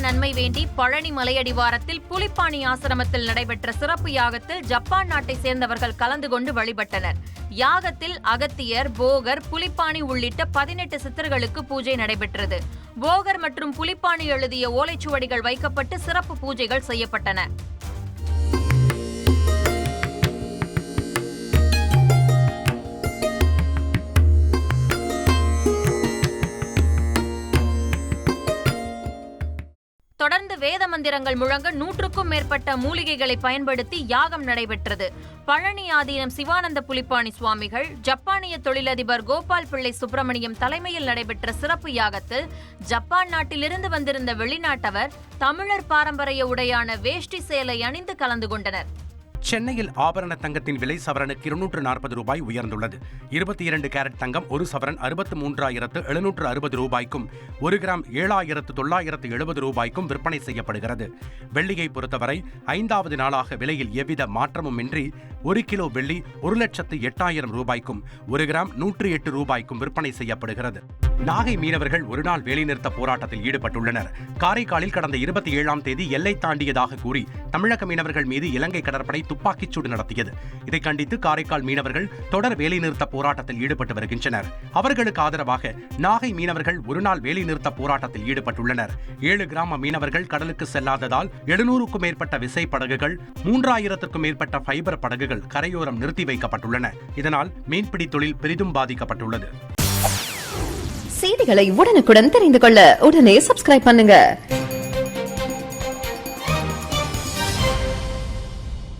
நன்மை வேண்டி பழனி மலையடிவாரத்தில் புலிப்பாணி ஆசிரமத்தில் நடைபெற்ற சிறப்பு யாகத்தில் ஜப்பான் நாட்டை சேர்ந்தவர்கள் கலந்து கொண்டு வழிபட்டனர். யாகத்தில் அகத்தியர் போகர் புலிப்பாணி உள்ளிட்ட பதினெட்டு சித்தர்களுக்கு பூஜை நடைபெற்றது. போகர் மற்றும் புலிப்பாணி எழுதிய ஓலைச்சுவடிகள் வைக்கப்பட்டு சிறப்பு பூஜைகள் செய்யப்பட்டன. தொடர்ந்து வேத மந்திரங்கள் முழங்க நூற்றுக்கும் மேற்பட்ட மூலிகைகளை பயன்படுத்தி யாகம் நடைபெற்றது. பழனி ஆதீனம் சிவானந்த புலிப்பாணி சுவாமிகள் ஜப்பானிய தொழிலதிபர் கோபால் பிள்ளை சுப்பிரமணியம் தலைமையில் நடைபெற்ற சிறப்பு யாகத்தில் ஜப்பான் நாட்டிலிருந்து வந்திருந்த வெளிநாட்டவர் தமிழர் பாரம்பரிய உடையான வேஷ்டி சேலை அணிந்து கலந்து கொண்டனர். சென்னையில் ஆபரண தங்கத்தின் விலை சவரனுக்கு இருநூற்று நாற்பது ரூபாய் உயர்ந்துள்ளது. இருபத்தி இரண்டு கேரட் தங்கம் ஒரு சவரன் அறுபத்து மூன்றாயிரத்து எழுநூற்று அறுபது ரூபாய்க்கும் ஒரு கிராம் ஏழாயிரத்து தொள்ளாயிரத்து எழுபது ரூபாய்க்கும் விற்பனை செய்யப்படுகிறது. வெள்ளியை பொறுத்தவரை ஐந்தாவது நாளாக விலையில் எவ்வித மாற்றமுமின்றி ஒரு கிலோ வெள்ளி ஒரு லட்சத்து எட்டாயிரம் ரூபாய்க்கும் ஒரு கிராம் நூற்றி எட்டு ரூபாய்க்கும் விற்பனை செய்யப்படுகிறது. நாகை மீனவர்கள் ஒருநாள் வேலைநிறுத்த போராட்டத்தில் ஈடுபட்டுள்ளனர். காரைக்காலில் கடந்த இருபத்தி ஏழாம் தேதி எல்லை தாண்டியதாக கூறி தமிழக மீனவர்கள் மீது இலங்கை கடற்படை துப்பாக்கிச் சூடு நடத்தியது. இதை கண்டித்து காரைக்கால் மீனவர்கள் தொடர் வேலைநிறுத்த போராட்டத்தில் ஈடுபட்டு வருகின்றனர். அவர்களுக்கு ஆதரவாக நாகை மீனவர்கள் ஒருநாள் வேலைநிறுத்த போராட்டத்தில் ஈடுபட்டுள்ளனர். ஏழு கிராம மீனவர்கள் கடலுக்கு செல்லாததால் எழுநூறுக்கும் மேற்பட்ட விசை படகுகள் மூன்றாயிரத்திற்கும் மேற்பட்ட ஃபைபர் படகுகள் கரையோரம் நிறுத்தி வைக்கப்பட்டுள்ளன. இதனால் மீன்பிடி தொழில் பெரிதும் பாதிக்கப்பட்டுள்ளது. செய்திகளை உடனுக்குடன் தெரிந்து கொள்ள உடனே சப்ஸ்கிரைப் பண்ணுங்க.